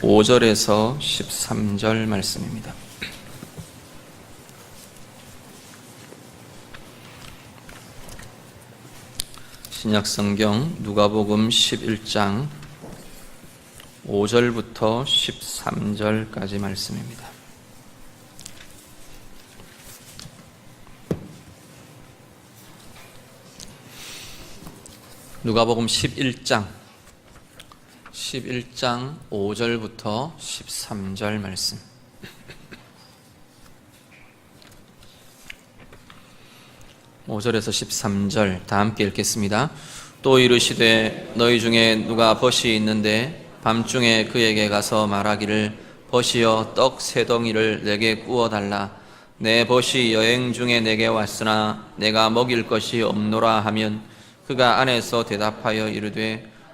5절에서 13절 말씀입니다. 신약 성경 누가복음 11장 5절부터 13절까지 말씀입니다. 누가복음 11장 11장 5절부터 13절 말씀. 오절에서 13절 다 함께 읽겠습니다. 또 이르시되 너희 중에 누가 벗이 있는데 밤중에 그에게 가서 말하기를 벗이여 떡 세 덩이를 내게 구워 달라 내 벗이 여행 중에 내게 왔으나 내가 먹일 것이 없노라 하면 그가 안에서 대답하여 이르되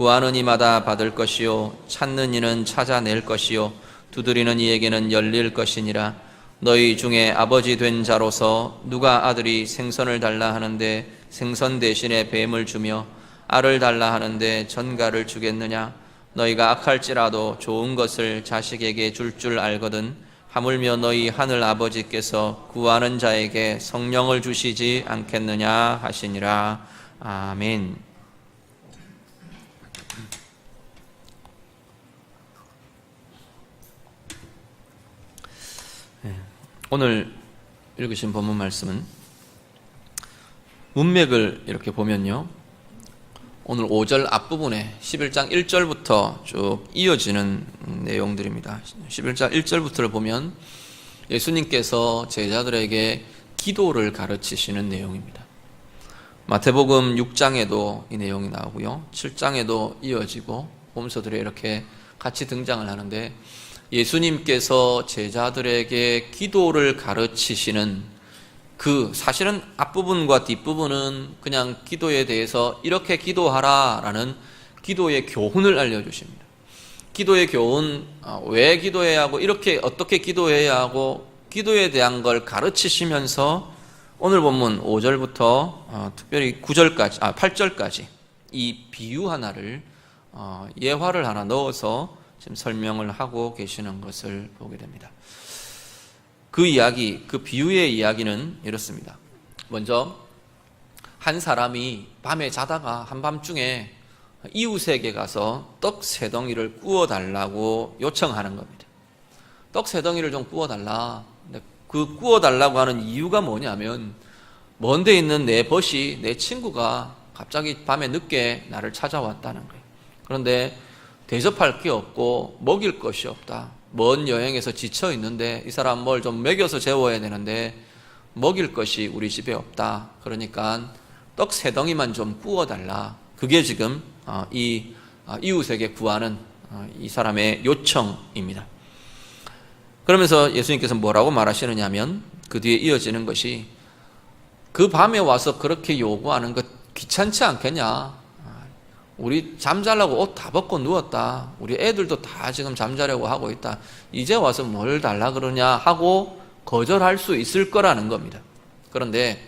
구하는 이마다 받을 것이요 찾는 이는 찾아낼 것이요 두드리는 이에게는 열릴 것이니라. 너희 중에 아버지 된 자로서 누가 아들이 생선을 달라 하는데 생선 대신에 뱀을 주며 알을 달라 하는데 전갈을 주겠느냐? 너희가 악할지라도 좋은 것을 자식에게 줄줄 알거든 하물며 너희 하늘 아버지께서 구하는 자에게 성령을 주시지 않겠느냐 하시니라. 아멘. 오늘 읽으신 본문 말씀은 문맥을 이렇게 보면요. 오늘 5절 앞부분에 11장 1절부터 쭉 이어지는 내용들입니다. 11장 1절부터를 보면 예수님께서 제자들에게 기도를 가르치시는 내용입니다. 마태복음 6장에도 이 내용이 나오고요. 7장에도 이어지고 봄서들에 이렇게 같이 등장을 하는데 예수님께서 제자들에게 기도를 가르치시는 그 사실은 앞부분과 뒷부분은 그냥 기도에 대해서 이렇게 기도하라 라는 기도의 교훈을 알려주십니다. 기도의 교훈, 어, 왜 기도해야 하고, 이렇게 어떻게 기도해야 하고, 기도에 대한 걸 가르치시면서 오늘 본문 5절부터 어, 특별히 9절까지, 아, 8절까지 이 비유 하나를, 어, 예화를 하나 넣어서 지금 설명을 하고 계시는 것을 보게 됩니다. 그 이야기, 그 비유의 이야기는 이렇습니다. 먼저 한 사람이 밤에 자다가 한밤중에 이웃에게 가서 떡 세 덩이를 구워 달라고 요청하는 겁니다. 떡 세 덩이를 좀 구워 달라. 그 구워 달라고 하는 이유가 뭐냐면 먼데 있는 내 벗이 내 친구가 갑자기 밤에 늦게 나를 찾아왔다는 거예요. 그런데 대접할 게 없고 먹일 것이 없다. 먼 여행에서 지쳐 있는데 이 사람 뭘 좀 먹여서 재워야 되는데 먹일 것이 우리 집에 없다. 그러니까 떡 세 덩이만 좀 구워 달라. 그게 지금 어, 이 어, 이웃에게 구하는 어, 이 사람의 요청입니다. 그러면서 예수님께서 뭐라고 말하시느냐면 그 뒤에 이어지는 것이 그 밤에 와서 그렇게 요구하는 것 귀찮지 않겠냐? 우리 잠자려고 옷 다 벗고 누웠다. 우리 애들도 다 지금 잠자려고 하고 있다. 이제 와서 뭘 달라 그러냐 하고 거절할 수 있을 거라는 겁니다. 그런데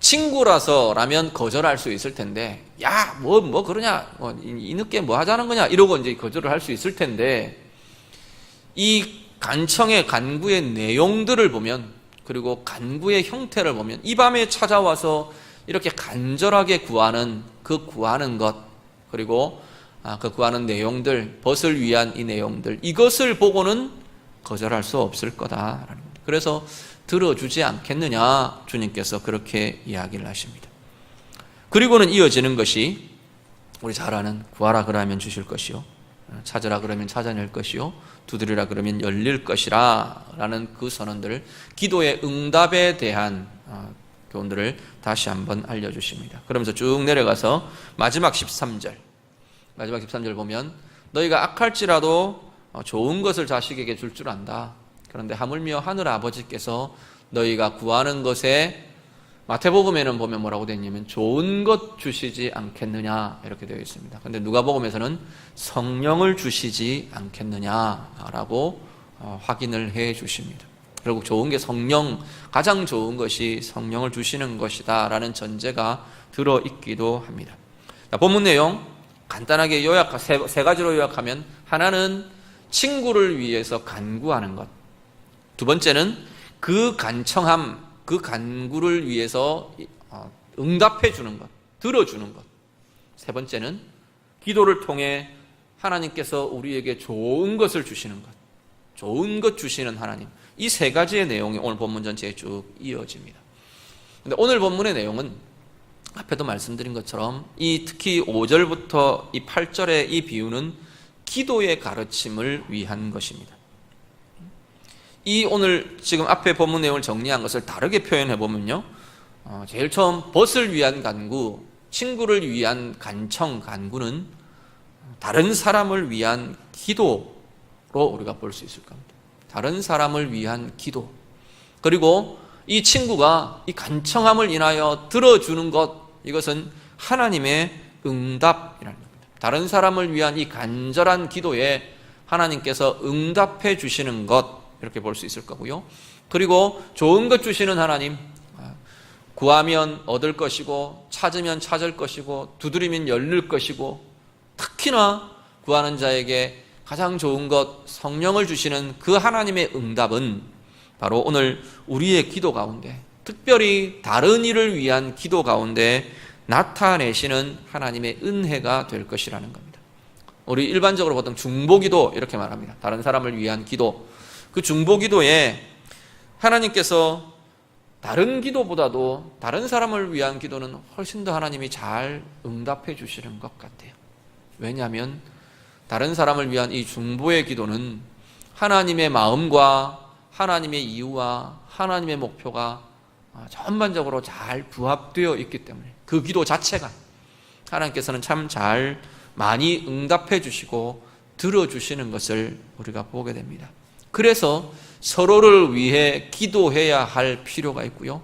친구라서라면 거절할 수 있을 텐데, 야, 뭐, 뭐 그러냐, 뭐, 이 늦게 뭐 하자는 거냐, 이러고 이제 거절을 할 수 있을 텐데, 이 간청의 간구의 내용들을 보면, 그리고 간구의 형태를 보면, 이 밤에 찾아와서 이렇게 간절하게 구하는 그 구하는 것, 그리고 아, 그 구하는 내용들, 벗을 위한 이 내용들, 이것을 보고는 거절할 수 없을 거다라는 겁니다. 그래서 들어주지 않겠느냐 주님께서 그렇게 이야기를 하십니다. 그리고는 이어지는 것이 우리 잘 아는 구하라 그러면 주실 것이요 찾으라 그러면 찾아낼 것이요 두드리라 그러면 열릴 것이라 라는 그 선언들 기도의 응답에 대한 어, 교훈들을 다시 한번 알려주십니다. 그러면서 쭉 내려가서 마지막 13절 마지막 13절 보면 너희가 악할지라도 어, 좋은 것을 자식에게 줄줄 안다. 그런데 하물며 하늘 아버지께서 너희가 구하는 것에 마태복음에는 보면 뭐라고 되어 있냐면 좋은 것 주시지 않겠느냐 이렇게 되어 있습니다. 근데 누가복음에서는 성령을 주시지 않겠느냐라고 어, 확인을 해 주십니다. 결국 좋은 게 성령 가장 좋은 것이 성령을 주시는 것이다라는 전제가 들어 있기도 합니다. 자, 본문 내용 간단하게 요약 세, 세 가지로 요약하면 하나는 친구를 위해서 간구하는 것. 두 번째는 그 간청함, 그 간구를 위해서 어, 응답해 주는 것, 들어 주는 것. 세 번째는 기도를 통해 하나님께서 우리에게 좋은 것을 주시는 것. 좋은 것 주시는 하나님. 이 세 가지의 내용이 오늘 본문 전체에 쭉 이어집니다. 근데 오늘 본문의 내용은 앞에도 말씀드린 것처럼 이 특히 5절부터 이 8절의 이 비유는 기도의 가르침을 위한 것입니다. 이 오늘 지금 앞에 본문 내용을 정리한 것을 다르게 표현해 보면요. 어, 제일 처음 벗을 위한 간구, 친구를 위한 간청, 간구는 다른 사람을 위한 기도로 우리가 볼 수 있을 겁니다. 다른 사람을 위한 기도. 그리고 이 친구가 이 간청함을 인하여 들어주는 것, 이것은 하나님의 응답이라는 겁니다. 다른 사람을 위한 이 간절한 기도에 하나님께서 응답해 주시는 것, 이렇게 볼 수 있을 거고요. 그리고 좋은 것 주시는 하나님, 구하면 얻을 것이고, 찾으면 찾을 것이고, 두드리면 열릴 것이고, 특히나 구하는 자에게 가장 좋은 것, 성령을 주시는 그 하나님의 응답은 바로 오늘 우리의 기도 가운데, 특별히 다른 일을 위한 기도 가운데 나타내시는 하나님의 은혜가 될 것이라는 겁니다. 우리 일반적으로 보통 중보기도 이렇게 말합니다. 다른 사람을 위한 기도. 그 중보기도에 하나님께서 다른 기도보다도 다른 사람을 위한 기도는 훨씬 더 하나님이 잘 응답해 주시는 것 같아요. 왜냐하면 다른 사람을 위한 이 중보의 기도는 하나님의 마음과 하나님의 이유와 하나님의 목표가 전반적으로 잘 부합되어 있기 때문에 그 기도 자체가 하나님께서는 참 잘 많이 응답해 주시고 들어주시는 것을 우리가 보게 됩니다. 그래서 서로를 위해 기도해야 할 필요가 있고요.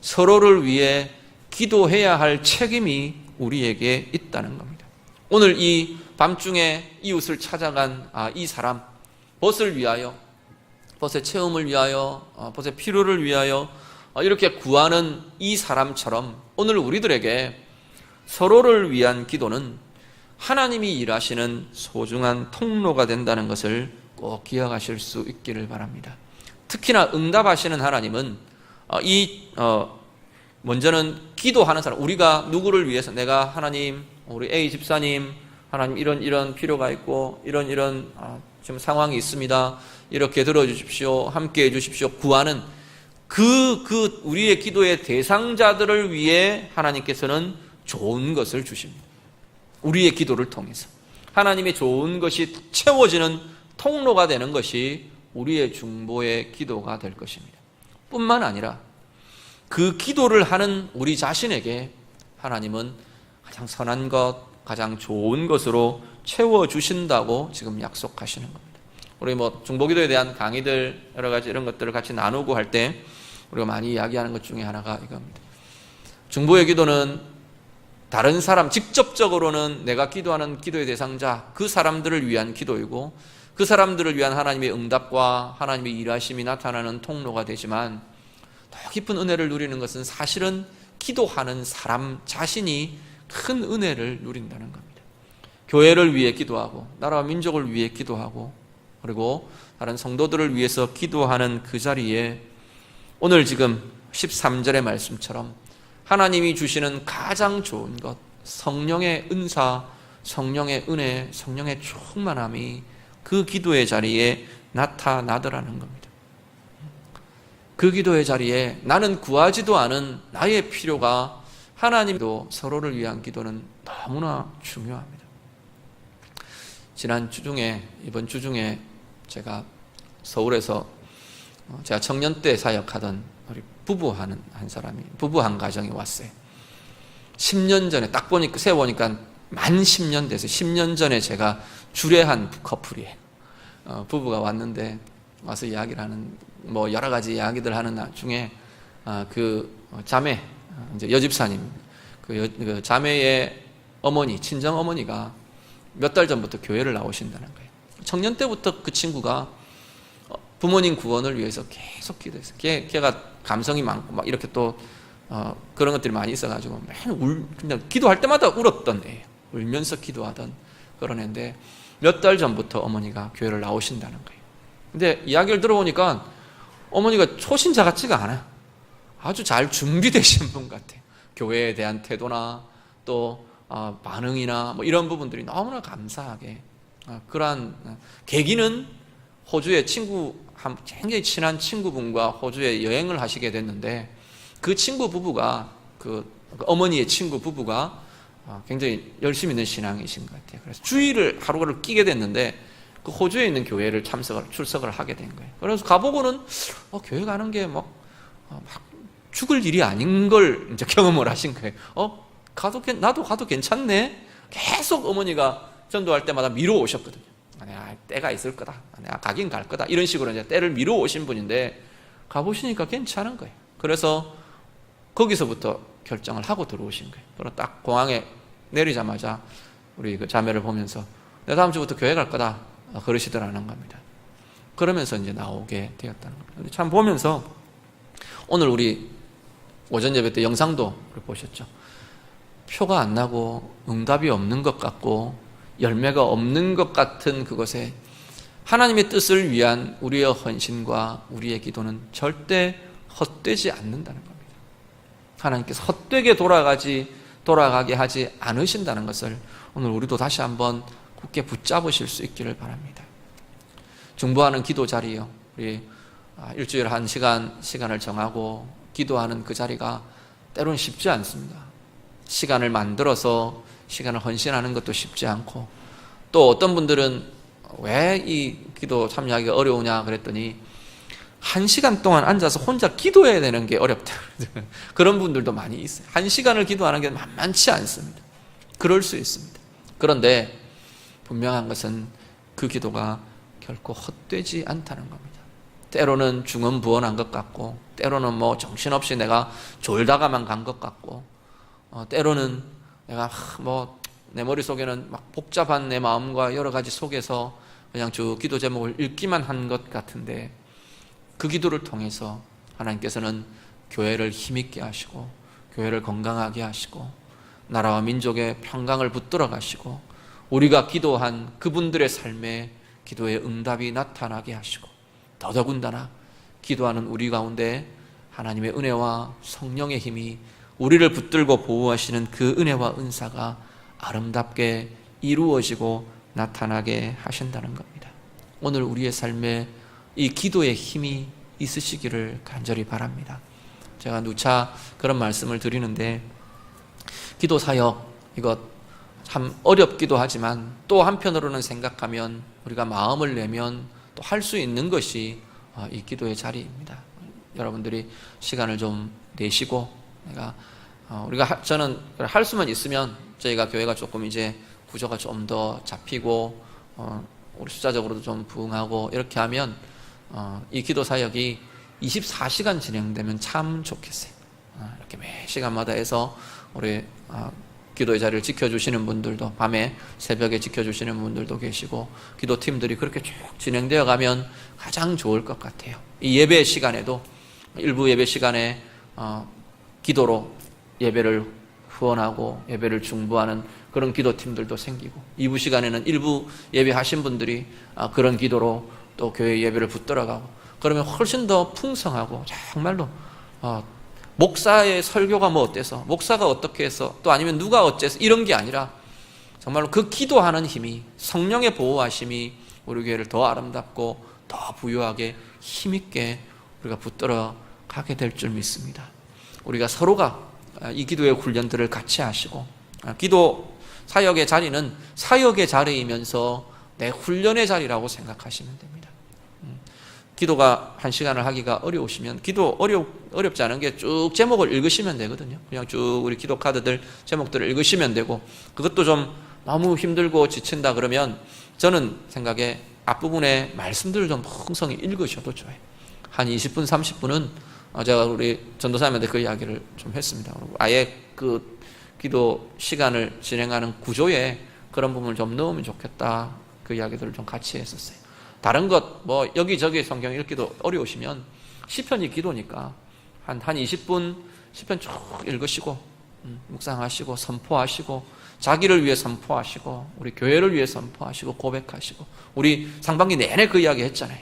서로를 위해 기도해야 할 책임이 우리에게 있다는 겁니다. 오늘 이 밤중에 이웃을 찾아간 아, 이 사람, 벗을 위하여, 벗의 체험을 위하여, 아, 벗의 필요를 위하여 아, 이렇게 구하는 이 사람처럼 오늘 우리들에게 서로를 위한 기도는 하나님이 일하시는 소중한 통로가 된다는 것을 꼭 기억하실 수 있기를 바랍니다. 특히나 응답하시는 하나님은 어, 이 어, 먼저는 기도하는 사람 우리가 누구를 위해서 내가 하나님 우리 A 집사님 하나님 이런 이런 필요가 있고 이런 이런 아, 지금 상황이 있습니다. 이렇게 들어주십시오. 함께 해주십시오. 구하는 그, 그, 우리의 기도의 대상자들을 위해 하나님께서는 좋은 것을 주십니다. 우리의 기도를 통해서. 하나님의 좋은 것이 채워지는 통로가 되는 것이 우리의 중보의 기도가 될 것입니다. 뿐만 아니라 그 기도를 하는 우리 자신에게 하나님은 가장 선한 것, 가장 좋은 것으로 채워 주신다고 지금 약속하시는 겁니다. 우리 뭐 중보기도에 대한 강의들 여러 가지 이런 것들을 같이 나누고 할 때 우리가 많이 이야기하는 것 중에 하나가 이겁니다. 중보의 기도는 다른 사람 직접적으로는 내가 기도하는 기도의 대상자 그 사람들을 위한 기도이고 그 사람들을 위한 하나님의 응답과 하나님의 일하심이 나타나는 통로가 되지만 더 깊은 은혜를 누리는 것은 사실은 기도하는 사람 자신이 큰 은혜를 누린다는 겁니다. 교회를 위해 기도하고 나라와 민족을 위해 기도하고 그리고 다른 성도들을 위해서 기도하는 그 자리에 오늘 지금 13절의 말씀처럼 하나님이 주시는 가장 좋은 것 성령의 은사, 성령의 은혜, 성령의 충만함이 그 기도의 자리에 나타나더라는 겁니다. 그 기도의 자리에 나는 구하지도 않은 나의 필요가 하나님도 서로를 위한 기도는 너무나 중요합니다. 지난 주 중에, 이번 주 중에 제가 서울에서 어, 제가 청년 때 사역하던 우리 부부 하는 한 사람이, 부부 한 가정이 왔어요. 10년 전에 딱 보니까, 세 보니까 만 10년 돼서 10년 전에 제가 주례한 커플이에요. 어, 부부가 왔는데 와서 이야기를 하는 뭐 여러 가지 이야기들 하는 나- 중에 아, 그 자매 어, 이제 여집사님 그, 여, 그 자매의 어머니 친정 어머니가 몇 달 전부터 교회를 나오신다는 거예요. 청년 때부터 그 친구가 어, 부모님 구원을 위해서 계속 기도했어요. 걔, 걔가 감성이 많고 막 이렇게 또 어, 그런 것들이 많이 있어가지고 맨 울, 그냥 기도할 때마다 울었던 애예요. 울면서 기도하던 그런 애인데 몇 달 전부터 어머니가 교회를 나오신다는 거예요. 근데 이야기를 들어보니까 어머니가 초신자 같지가 않아요. 아주 잘 준비되신 분 같아요. 교회에 대한 태도나 또 어, 반응이나 뭐 이런 부분들이 너무나 감사하게 어, 그러한 어, 계기는 호주의 친구 한 굉장히 친한 친구분과 호주에 여행을 하시게 됐는데 그 친구 부부가 그, 그 어머니의 친구 부부가 어, 굉장히 열심히 있는 신앙이신 것 같아요. 그래서 주일을 하루를 끼게 됐는데 그 호주에 있는 교회를 참석을 출석을 하게 된 거예요. 그래서 가보고는 어, 교회 가는 게 막, 어, 막 죽을 일이 아닌 걸 이제 경험을 하신 거예요. 어 가도 괜- 나도 가도 괜찮네. 계속 어머니가 전도할 때마다 미뤄 오셨거든요. 아, 때가 있을 거다. 아, 가긴 갈 거다. 이런 식으로 이제 때를 미뤄 오신 분인데 가보시니까 괜찮은 거예요. 그래서 거기서부터 결정을 하고 들어오신 거예요. 그리고 딱 공항에 내리자마자 우리 그 자매를 보면서 내 다음 주부터 교회 갈 거다. 아, 그러시더라는 겁니다. 그러면서 이제 나오게 되었다는 겁니다. 참 보면서 오늘 우리 오전 예배 때 영상도 보셨죠. 표가 안 나고 응답이 없는 것 같고 열매가 없는 것 같은 그것에 하나님의 뜻을 위한 우리의 헌신과 우리의 기도는 절대 헛되지 않는다는 겁니다. 하나님께서 헛되게 돌아가지 돌아가게 하지 않으신다는 것을 오늘 우리도 다시 한번 굳게 붙잡으실 수 있기를 바랍니다. 중보하는 기도 자리요. 우리 아, 일주일에 한 시간 시간을 정하고 기도하는 그 자리가 때로는 쉽지 않습니다. 시간을 만들어서 시간을 헌신하는 것도 쉽지 않고 또 어떤 분들은 왜 이 기도 참여하기가 어려우냐 그랬더니 한 시간 동안 앉아서 혼자 기도해야 되는 게 어렵다. 그런 분들도 많이 있어요. 한 시간을 기도하는 게 만만치 않습니다. 그럴 수 있습니다. 그런데 분명한 것은 그 기도가 결코 헛되지 않다는 겁니다. 때로는 중언부언한 것 같고, 때로는 뭐 정신없이 내가 졸다가만 간 것 같고, 어, 때로는 내가 뭐 내 머릿속에는 막 복잡한 내 마음과 여러 가지 속에서 그냥 주 기도 제목을 읽기만 한 것 같은데 그 기도를 통해서 하나님께서는 교회를 힘있게 하시고 교회를 건강하게 하시고 나라와 민족의 평강을 붙들어 가시고 우리가 기도한 그분들의 삶에 기도의 응답이 나타나게 하시고 더더군다나 기도하는 우리 가운데 하나님의 은혜와 성령의 힘이 우리를 붙들고 보호하시는 그 은혜와 은사가 아름답게 이루어지고 나타나게 하신다는 겁니다. 오늘 우리의 삶에 이 기도의 힘이 있으시기를 간절히 바랍니다. 제가 누차 그런 말씀을 드리는데 기도 사역 이것 참 어렵기도 하지만 또 한편으로는 생각하면 우리가 마음을 내면 또 할 수 있는 것이 어, 이 기도의 자리입니다. 여러분들이 시간을 좀 내시고 내가 어, 우리가 하- 저는 할 수만 있으면 저희가 교회가 조금 이제 구조가 좀 더 잡히고 어, 우리 숫자적으로도 좀 부응하고 이렇게 하면 어, 이 기도 사역이 24시간 진행되면 참 좋겠어요. 어, 이렇게 매 시간마다 해서 우리 어, 기도의 자리를 지켜주시는 분들도 밤에 새벽에 지켜주시는 분들도 계시고 기도팀들이 그렇게 쭉 진행되어 가면 가장 좋을 것 같아요. 이 예배 시간에도 일부 예배 시간에 어, 기도로 예배를 후원하고 예배를 중보하는 그런 기도팀들도 생기고 2부 시간에는 일부 예배하신 분들이 아, 그런 기도로 또 교회 예배를 붙들어가고 그러면 훨씬 더 풍성하고 정말로 어, 목사의 설교가 뭐 어때서 목사가 어떻게 해서 또 아니면 누가 어째서 이런 게 아니라 정말로 그 기도하는 힘이 성령의 보호하심이 우리 교회를 더 아름답고 더 부유하게 힘있게 우리가 붙들어 가게 될 줄 믿습니다. 우리가 서로가 아, 이 기도의 훈련들을 같이 하시고 아, 기도 사역의 자리는 사역의 자리이면서 내 훈련의 자리라고 생각하시면 됩니다. 음, 기도가 한 시간을 하기가 어려우시면 기도 어려 어렵지 않은 게 쭉 제목을 읽으시면 되거든요. 그냥 쭉 우리 기도 카드들 제목들을 읽으시면 되고 그것도 좀 너무 힘들고 지친다 그러면 저는 생각에 앞부분에 말씀들을 좀 풍성히 읽으셔도 좋아요. 한 20분, 30분은 어, 제가 우리 전도사님한테 그 이야기를 좀 했습니다. 아예 그 기도 시간을 진행하는 구조에 그런 부분을 좀 넣으면 좋겠다. 그 이야기들을 좀 같이 했었어요. 다른 것, 뭐, 여기저기 성경 읽기도 어려우시면 시편이 기도니까 한, 한 20분 시편 쭉 읽으시고, 음, 묵상하시고, 선포하시고, 자기를 위해 선포하시고, 우리 교회를 위해 선포하시고, 고백하시고, 우리 상반기 내내 그 이야기 했잖아요.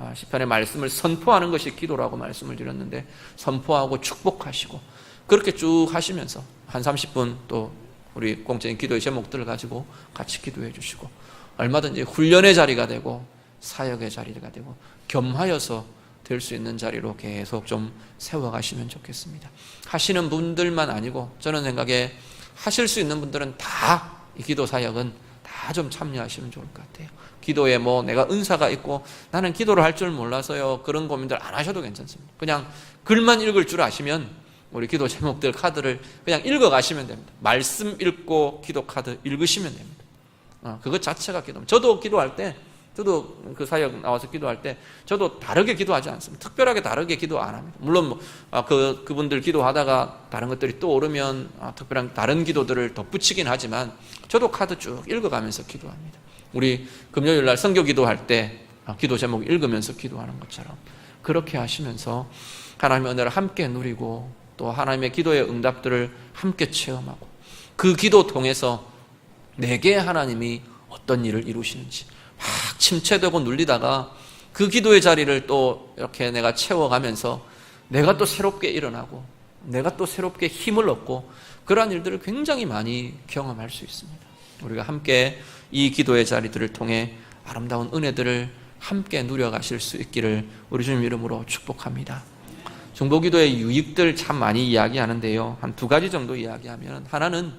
아, 시편의 말씀을 선포하는 것이 기도라고 말씀을 드렸는데, 선포하고 축복하시고, 그렇게 쭉 하시면서 한 30분 또 우리 공적인 기도의 제목들을 가지고 같이 기도해 주시고, 얼마든지 훈련의 자리가 되고, 사역의 자리가 되고, 겸하여서 될 수 있는 자리로 계속 좀 세워가시면 좋겠습니다. 하시는 분들만 아니고 저는 생각에 하실 수 있는 분들은 다 이 기도 사역은 다 좀 참여하시면 좋을 것 같아요. 기도에 뭐 내가 은사가 있고 나는 기도를 할 줄 몰라서요 그런 고민들 안 하셔도 괜찮습니다. 그냥 글만 읽을 줄 아시면 우리 기도 제목들 카드를 그냥 읽어 가시면 됩니다. 말씀 읽고 기도 카드 읽으시면 됩니다. 어, 그것 자체가 기도. 저도 기도할 때 저도 그 사역 나와서 기도할 때 저도 다르게 기도하지 않습니다. 특별하게 다르게 기도 안 합니다. 물론 뭐, 아, 그 그분들 기도하다가 다른 것들이 또 오르면 아, 특별한 다른 기도들을 덧붙이긴 하지만 저도 카드 쭉 읽어가면서 기도합니다. 우리 금요일 날 성교 기도할 때 아, 기도 제목 읽으면서 기도하는 것처럼 그렇게 하시면서 하나님의 은혜를 함께 누리고 또 하나님의 기도의 응답들을 함께 체험하고 그 기도 통해서 내게 하나님이 어떤 일을 이루시는지 막 침체되고 눌리다가 그 기도의 자리를 또 이렇게 내가 채워가면서 내가 또 새롭게 일어나고 내가 또 새롭게 힘을 얻고 그러한 일들을 굉장히 많이 경험할 수 있습니다. 우리가 함께 이 기도의 자리들을 통해 아름다운 은혜들을 함께 누려가실 수 있기를 우리 주님 이름으로 축복합니다. 중보기도의 유익들 참 많이 이야기하는데요. 한 두 가지 정도 이야기하면 하나는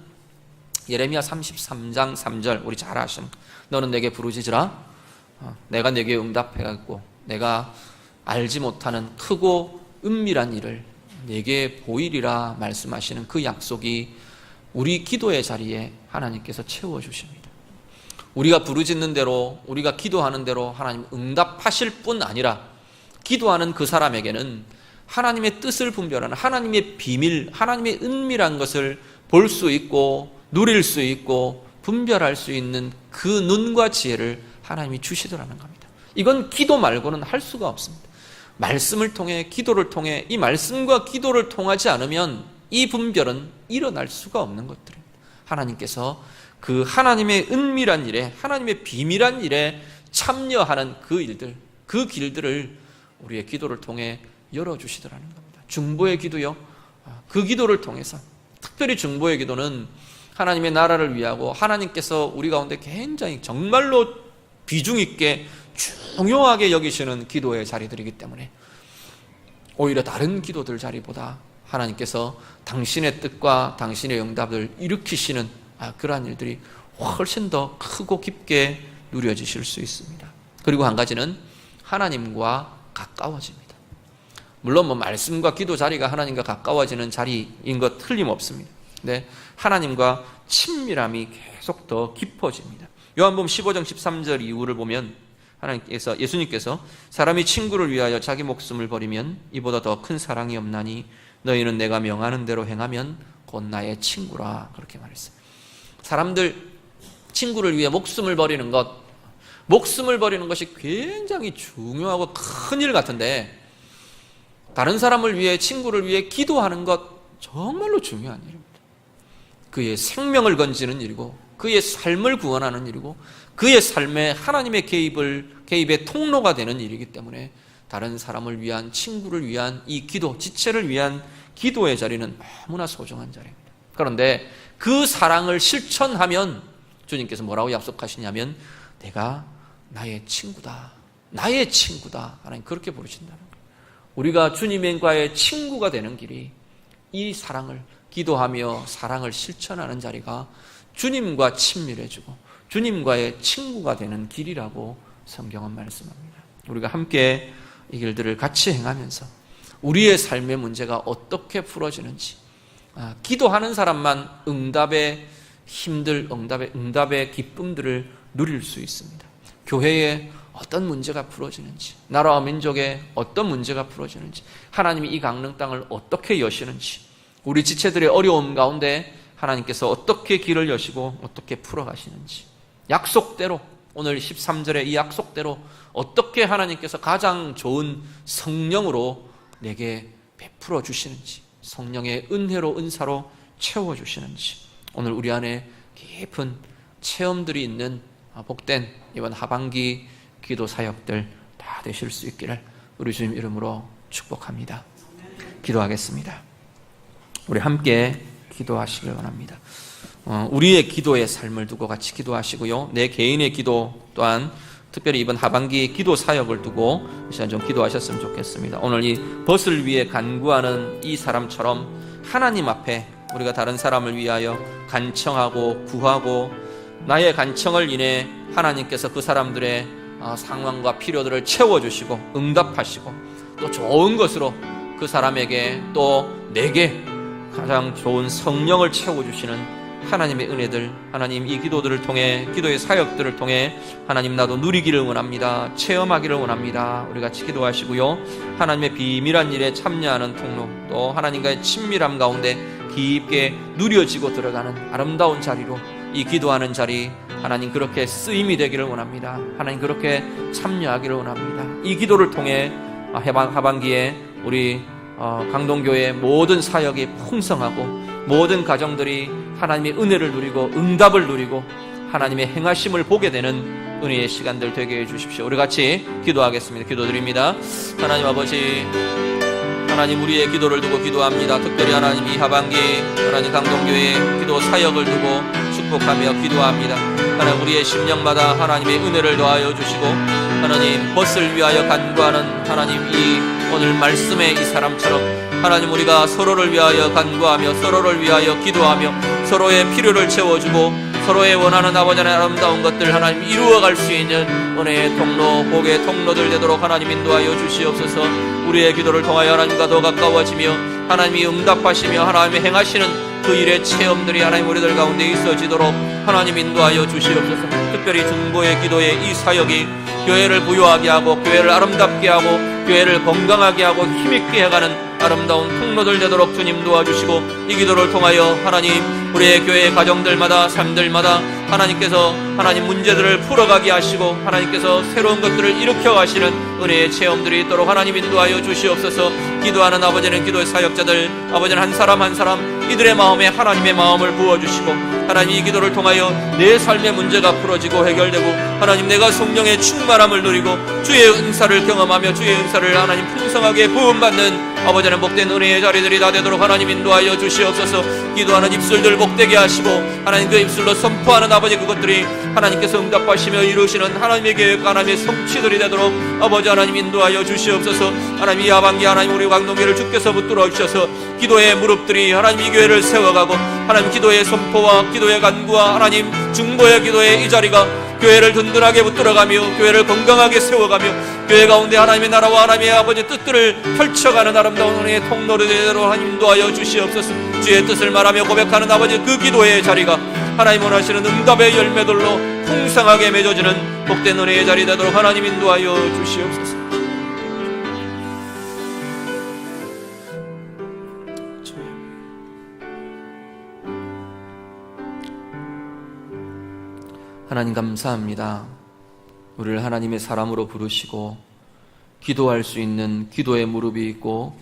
예레미야 33장 3절 우리 잘 아시는 너는 내게 부르짖으라 어, 내가 내게 응답해갖고 내가 알지 못하는 크고 은밀한 일을 내게 보이리라 말씀하시는 그 약속이 우리 기도의 자리에 하나님께서 채워 주십니다. 우리가 부르짖는 대로 우리가 기도하는 대로 하나님 응답하실 뿐 아니라 기도하는 그 사람에게는 하나님의 뜻을 분별하는 하나님의 비밀, 하나님의 은밀한 것을 볼 수 있고 누릴 수 있고 분별할 수 있는 그 눈과 지혜를 하나님이 주시더라는 겁니다. 이건 기도 말고는 할 수가 없습니다. 말씀을 통해 기도를 통해 이 말씀과 기도를 통하지 않으면 이 분별은 일어날 수가 없는 것들입니다. 하나님께서 그 하나님의 은밀한 일에 하나님의 비밀한 일에 참여하는 그 일들 그 길들을 우리의 기도를 통해 열어 주시더라는 겁니다. 중보의 기도요. 그 기도를 통해서 특별히 중보의 기도는 하나님의 나라를 위하고 하나님께서 우리 가운데 굉장히 정말로 비중 있게 중요하게 여기시는 기도의 자리들이기 때문에 오히려 다른 기도들 자리보다 하나님께서 당신의 뜻과 당신의 응답을 일으키시는 아, 그러한 일들이 훨씬 더 크고 깊게 누려지실 수 있습니다. 그리고 한 가지는 하나님과 가까워집니다. 물론 뭐 말씀과 기도 자리가 하나님과 가까워지는 자리인 것 틀림없습니다. 네, 하나님과 친밀함이 계속 더 깊어집니다. 요한복음 15장 13절 이후를 보면 하나님께서 예수님께서 사람이 친구를 위하여 자기 목숨을 버리면 이보다 더 큰 사랑이 없나니 너희는 내가 명하는 대로 행하면 곧 나의 친구라 그렇게 말했어요. 사람들 친구를 위해 목숨을 버리는 것 목숨을 버리는 것이 굉장히 중요하고 큰 일 같은데 다른 사람을 위해 친구를 위해 기도하는 것 정말로 중요한 일입니다. 그의 생명을 건지는 일이고 그의 삶을 구원하는 일이고 그의 삶에 하나님의 개입을 개입의 통로가 되는 일이기 때문에 다른 사람을 위한 친구를 위한 이 기도 지체를 위한 기도의 자리는 너무나 소중한 자리입니다. 그런데 그 사랑을 실천하면 주님께서 뭐라고 약속하시냐면 내가 나의 친구다. 나의 친구다. 하나님 그렇게 부르신다는 거예요. 우리가 주님과의 친구가 되는 길이 이 사랑을 기도하며 사랑을 실천하는 자리가 주님과 친밀해지고 주님과의 친구가 되는 길이라고 성경은 말씀합니다. 우리가 함께 이 길들을 같이 행하면서 우리의 삶의 문제가 어떻게 풀어지는지 아, 기도하는 사람만 응답의 힘들, 응답의, 응답의 기쁨들을 누릴 수 있습니다. 교회에 어떤 문제가 풀어지는지, 나라와 민족의 어떤 문제가 풀어지는지, 하나님이 이 강릉 땅을 어떻게 여시는지, 우리 지체들의 어려움 가운데 하나님께서 어떻게 길을 여시고 어떻게 풀어가시는지, 약속대로 오늘 13절의 이 약속대로 어떻게 하나님께서 가장 좋은 성령으로 내게 베풀어 주시는지, 성령의 은혜로 은사로 채워 주시는지, 오늘 우리 안에 깊은 체험들이 있는 복된 이번 하반기 기도 사역들 다 되실 수 있기를 우리 주님 이름으로 축복합니다. 기도하겠습니다. 우리 함께 기도하시길 원합니다. 어, 우리의 기도의 삶을 두고 같이 기도하시고요. 내 개인의 기도 또한 특별히 이번 하반기 기도 사역을 두고 이 시간 좀 기도하셨으면 좋겠습니다. 오늘 이 벗을 위해 간구하는 이 사람처럼 하나님 앞에 우리가 다른 사람을 위하여 간청하고 구하고 나의 간청을 인해 하나님께서 그 사람들의 어, 상황과 필요들을 채워주시고 응답하시고 또 좋은 것으로 그 사람에게 또 내게 가장 좋은 성령을 채워주시는 하나님의 은혜들, 하나님 이 기도들을 통해, 기도의 사역들을 통해 하나님 나도 누리기를 원합니다. 체험하기를 원합니다. 우리 같이 기도하시고요. 하나님의 비밀한 일에 참여하는 통로, 또 하나님과의 친밀함 가운데 깊게 누려지고 들어가는 아름다운 자리로 이 기도하는 자리, 하나님 그렇게 쓰임이 되기를 원합니다. 하나님 그렇게 참여하기를 원합니다. 이 기도를 통해 하반, 하반기에 우리 어, 강동교회 모든 사역이 풍성하고 모든 가정들이 하나님의 은혜를 누리고 응답을 누리고 하나님의 행하심을 보게 되는 은혜의 시간들 되게 해 주십시오. 우리 같이 기도하겠습니다. 기도드립니다. 하나님 아버지 하나님 우리의 기도를 두고 기도합니다. 특별히 하나님 이 하반기 하나님 강동교회 기도 사역을 두고 축복하며 기도합니다. 하나님 우리의 심령마다 하나님의 은혜를 더하여 주시고 하나님 벗을 위하여 간구하는 하나님 이 오늘 말씀의 이 사람처럼 하나님 우리가 서로를 위하여 간구하며 서로를 위하여 기도하며 서로의 필요를 채워주고 서로의 원하는 아버지의 아름다운 것들 하나님 이루어갈 수 있는 은혜의 통로 복의 통로들 되도록 하나님 인도하여 주시옵소서. 우리의 기도를 통하여 하나님과 더 가까워지며 하나님이 응답하시며 하나님이 행하시는 그 일의 체험들이 하나님 우리들 가운데 있어지도록 하나님 인도하여 주시옵소서. 특별히 중보의 기도의 이 사역이 교회를 부유하게 하고 교회를 아름답게 하고 교회를 건강하게 하고 힘있게 해가는 아름다운 통로들 되도록 주님 도와주시고 이 기도를 통하여 하나님 우리의 교회 가정들마다 삶들마다 하나님께서 하나님 문제들을 풀어가게 하시고 하나님께서 새로운 것들을 일으켜 가시는 은혜의 체험들이 있도록 하나님 인도하여 주시옵소서. 기도하는 아버지는 기도의 사역자들 아버지는 한 사람 한 사람 이들의 마음에 하나님의 마음을 부어주시고 하나님 이 기도를 통하여 내 삶의 문제가 풀어지고 해결되고 하나님 내가 성령의 충만함을 누리고 주의 은사를 경험하며 주의 은사를 하나님 풍성하게 부음받는 아버지는 복된 은혜의 자리들이 다 되도록 하나님 인도하여 주시옵소서. 기도하는 입술들 복되게 하시고 하나님 그 입술로 선포하는 아버지 그것들이 하나님께서 응답하시며 이루시는 하나님의 계획 하나님의 성취들이 되도록 아버지 하나님 인도하여 주시옵소서. 하나님 이 하반기 하나님 우리 광동교를 주께서 붙들어 주셔서 기도의 무릎들이 하나님 이 교회를 세워가고 하나님 기도의 선포와 기도의 간구와 하나님 중보의 기도의 이 자리가 교회를 든든하게 붙들어가며 교회를 건강하게 세워가며 교회 가운데 하나님의 나라와 하나님의 아버지 뜻들을 펼쳐가는 아름다운 은혜의 통로를 되도록 하나님 인도하여 주시옵소서. 주의 뜻을 말하며 고백하는 아버지 그 기도의 자리가 하나님 원하시는 응답의 열매들로 풍성하게 맺어지는 복된 은혜의 자리 되도록 하나님 인도하여 주시옵소서 하나님 감사합니다. 우리를 하나님의 사람으로 부르시고 기도할 수 있는 기도의 무릎이 있고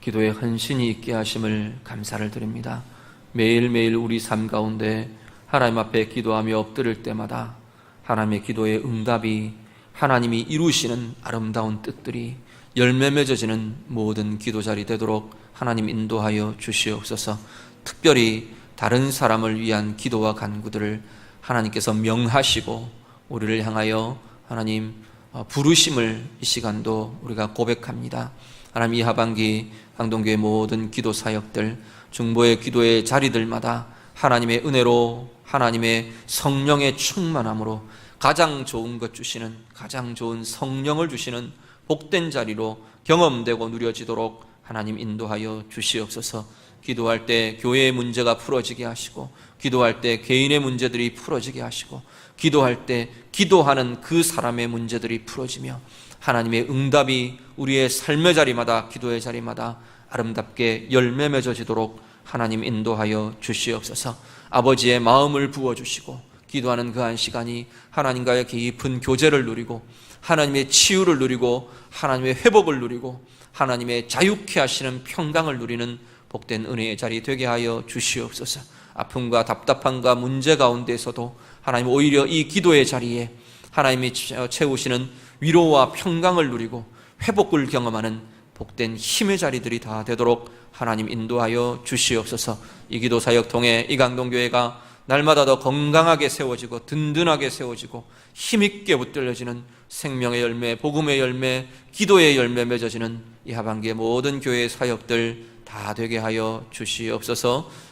기도의 헌신이 있게 하심을 감사를 드립니다. 매일매일 우리 삶 가운데 하나님 앞에 기도하며 엎드릴 때마다 하나님의 기도의 응답이 하나님이 이루시는 아름다운 뜻들이 열매 맺어지는 모든 기도 자리 되도록 하나님 인도하여 주시옵소서. 특별히 다른 사람을 위한 기도와 간구들을 하나님께서 명하시고 우리를 향하여 하나님 어, 부르심을 이 시간도 우리가 고백합니다. 하나님 이 하반기 강동교회 모든 기도 사역들 중보의 기도의 자리들마다 하나님의 은혜로 하나님의 성령의 충만함으로 가장 좋은 것 주시는 가장 좋은 성령을 주시는 복된 자리로 경험되고 누려지도록 하나님 인도하여 주시옵소서. 기도할 때 교회의 문제가 풀어지게 하시고 기도할 때 개인의 문제들이 풀어지게 하시고 기도할 때 기도하는 그 사람의 문제들이 풀어지며 하나님의 응답이 우리의 삶의 자리마다 기도의 자리마다 아름답게 열매 맺어지도록 하나님 인도하여 주시옵소서. 아버지의 마음을 부어 주시고 기도하는 그 한 시간이 하나님과의 깊은 교제를 누리고 하나님의 치유를 누리고 하나님의 회복을 누리고 하나님의 자유케 하시는 평강을 누리는 복된 은혜의 자리 되게 하여 주시옵소서. 아픔과 답답함과 문제 가운데서도 하나님 오히려 이 기도의 자리에 하나님이 채우시는 위로와 평강을 누리고 회복을 경험하는 복된 힘의 자리들이 다 되도록 하나님 인도하여 주시옵소서. 이 기도 사역 통해 이강동 교회가 날마다 더 건강하게 세워지고 든든하게 세워지고 힘있게 붙들려지는 생명의 열매, 복음의 열매, 기도의 열매 맺어지는 이 하반기의 모든 교회의 사역들 다 되게 하여 주시옵소서.